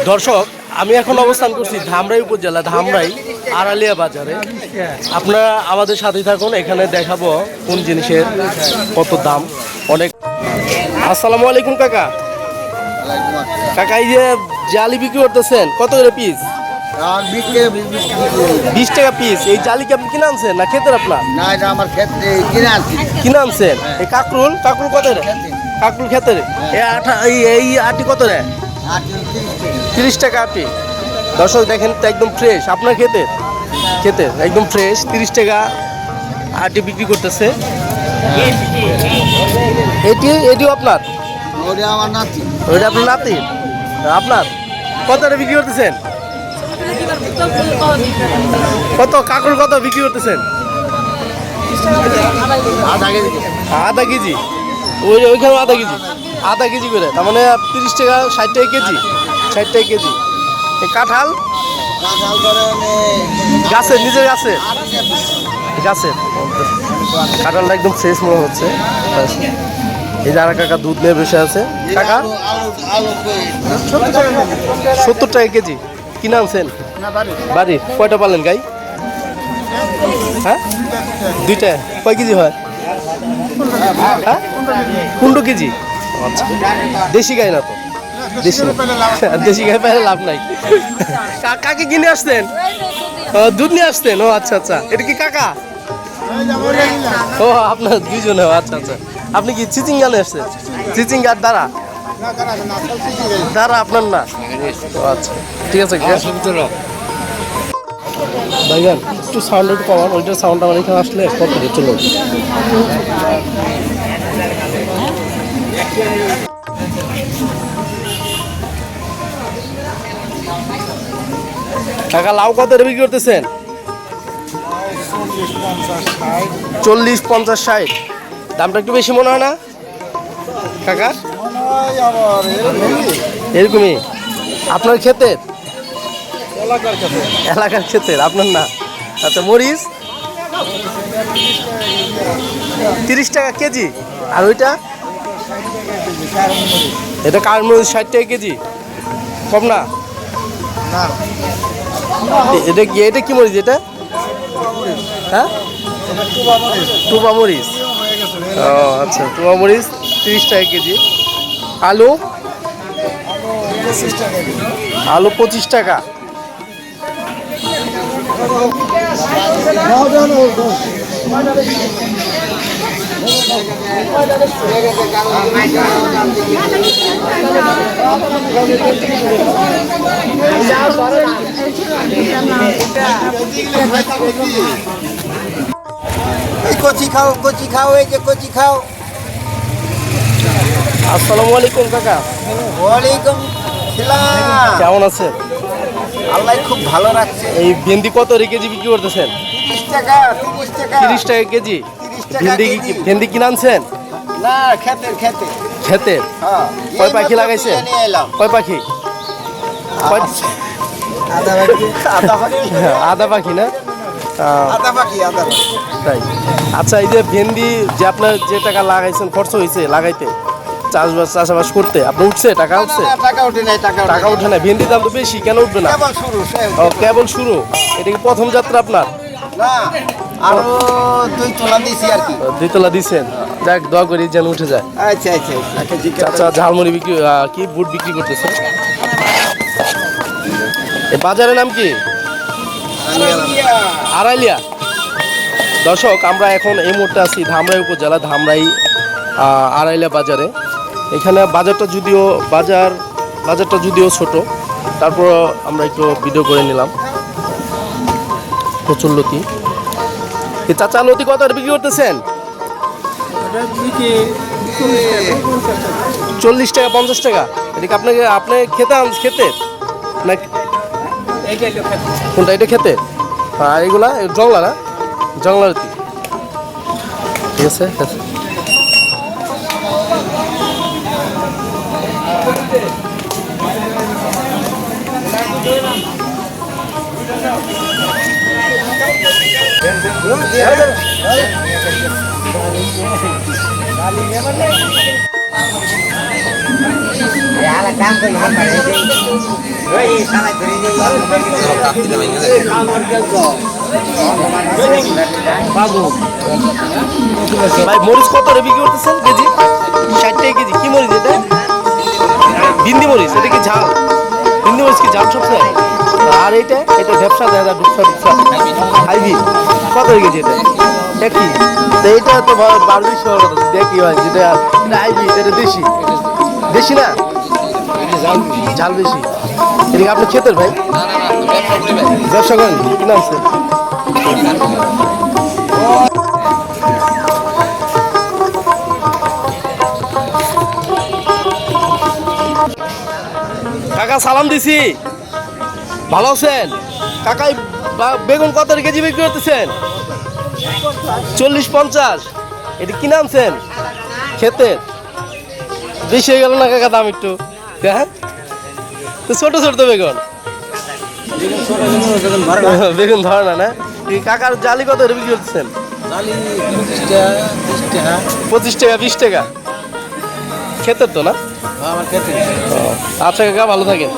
দর্শক আমি এখন অবস্থান করছি ধামরাই উপজেলা ধামরাই আড়ালিয়া বাজারে। আপনারা আমাদের সাথে থাকুন এখানে দেখাবো কোন জিনিসের কত দাম অনেক। আসসালামু আলাইকুম কাকা। কাকা এই যে জালি বিক্রি করতেছেন কত করে পিস বিশ টাকা পিস এই জালি কি আপনি কিনে আনছেন না খেতের আপনার? না এটা আমার ক্ষেত্রে কিনে আনছি। কিনে আনছেন? এই কাকরুল? কাকরুল কত রে কাকরুল খেতে রে এই আঠা এই আটি কত রে তিরিশ টাকা। আটি। দর্শক দেখেন তো একদম ফ্রেশ আপনার খেতে? খেতে একদম ফ্রেশ তিরিশ টাকা আটি বিক্রি করতেছে। এটি এটিও আপনার? ওটা আমার নাতি। ওইটা আপনার নাতি? আপনার? কত বিক্রি করতেছেন? কত কাকুর কত বিক্রি করতেছেন? আধা কেজি। আধা কেজি। ওই ওইখানে আধা কেজি। আধা কেজি করে, তার মানে তিরিশ টাকা, ষাট টাকা কেজি, ষাট টাকা কেজি। কাঁঠাল? গাছের, নিজের গাছের? গাছের। কাঁঠালটা একদম ফ্রেশ মনে হচ্ছে। এই যারা কাকা দুধ নিয়ে বসে আছে। কাকা? সত্তর টাকা কেজি। কি আনছেন না বাড়ি কয়টা পালেন গাই? হ্যাঁ? দুইটা। কয় কেজি হয়? হ্যাঁ? পনেরো কেজি। দেশি গাই না তো? দেশি। দেশি গাই পেলে লাভ নাই। কাকে কিনে আসতেন? দুধ নিয়ে আসতেন? ও আচ্ছা আচ্ছা। এটা কি কাকা? ও, আপনার দুজনে আচ্ছা আচ্ছা। আপনি কি চিচিঙ্গানে আসছেন? চিচিঙ্গার দ্বারা দ্বারা আপনার না? ও আচ্ছা। ঠিক আছে ভাইজান, একটু সাউন্ড একটু কমান। ওইটার সাউন্ড আমার এখানে আসলে করে কাকা লাউ কত রে বিক্রি করতেছেন? চল্লিশ পঞ্চাশ ষাট। দামটা একটু বেশি মনে হয় না? কাকা? এরকমই। আপনার ক্ষেতের? এলাকার ক্ষেতের। আপনার না? আচ্ছা মরিচ? তিরিশ টাকা কেজি। আর ওইটা? এটা কার মরিচ ষাট টাকা কেজি? কম না। এটা কি এটা কি মরিচ এটা? হ্যাঁ? টুবা মরিচ। ও আচ্ছা টুবা মরিচ তিরিশ টাকা কেজি। আলু? আলু পঁচিশ টাকা। এই কচি খাও কচি খাও এই যে কচি খাও। আসসালামু আলাইকুম কাকা। ওয়ালাইকুম সালাম। কেমন আছে? আল্লাহ খুব ভালো রাখছে। এই ভেন্ডি কত রে কেজি বিক্রি করতেছেন? তিরিশ টাকা তিরিশ টাকা। তিরিশ টাকা কেজি? 30 টাকা ভেন্ডি ভেন্ডি কিনে আনছেন? না খেতে খেতে খেতে কয় পাখি এলাম। কয় পাখি? কয়- আদা পাখি আদা পাখি আদা পাখি না? আদা পাখি আদা তাই। আচ্ছা এই যে ভেন্ডি যে আপনার যে টাকা লাগাইছেন খরচ হয়েছে লাগাইতে চাষবাস চাষাবাস করতে আপনার উঠছে টাকা উঠছে? টাকা ওঠে নাই টাকা উঠে না ভেন্ডির দাম তো বেশি কেন উঠবে না? কেবল শুরু ও কেবল শুরু। এটা কি প্রথম যাত্রা আপনার? আরও দুই তোলা দিছি আর কি। দ্বিতলা দিছেন? যাক দোয়া করি যেন উঠে যায়। আচ্ছা আচ্ছা আচ্ছা। আচ্ছা ঝালমুড়ি বিক্রি কি বুট বিক্রি করতেছে বাজারের নাম কি? আড়াইলিয়া। দর্শক আমরা এখন এই মুহূর্তে আছি ধামরাই উপজেলা ধামরাই আহ, আড়াইলিয়া বাজারে। এখানে বাজারটা যদিও বাজার বাজারটা যদিও ছোট তারপর আমরা একটু ভিডিও করে নিলাম। প্রচুর লতি। চাচা লতি কত বিক্রি করতেছেন? চল্লিশ টাকা পঞ্চাশ টাকা। এদিকে আপনাকে আপনি খেতে আন খেতে? না কোনটা এটা খেতে? আর এগুলা জংলা না? জংলা রুটি। ঠিক আছে আছে ভাই, মরিচ কত রে বিক্রি করতেছেন কেজি? ষাট টাকা কেজি। কি মরিচ এটা? বিন্দি মরিচ, এটা কি ঝাল? বিন্দি মরিচ কি ঝাল সবচেয়ে? আর এটা? এটা ব্যবসা দেয় না ডুবসা ডুবসা হাইবি কত রে কেজি এটা? কি তো এটা তো বারো বিশ টাকার কথা দেখি হয় যেটা হাইবি এটা দেশি। দেশি না? ঝাল বেশি। এটা কি আপনি খেতের ভাই? ব্যবসা করেন কি নাম স্যার? কাকা, সালাম দিছি। ভালো আছেন? কাকাই বেগুন কত কেজি বিক্রি করতেছেন? চল্লিশ পঞ্চাশ। এটা কি নামছেন ক্ষেতের বেশি হয়ে গেল না কাকা দাম একটু? হ্যাঁ? তো ছোট ছোট তো বেগুন। বেগুন ধরে না না? কাকার জালি কত করে বিক্রি করছেন পঁচিশ টাকা বিশ টাকা? ক্ষেতের তো না? আচ্ছা কাকা ভালো থাকেন।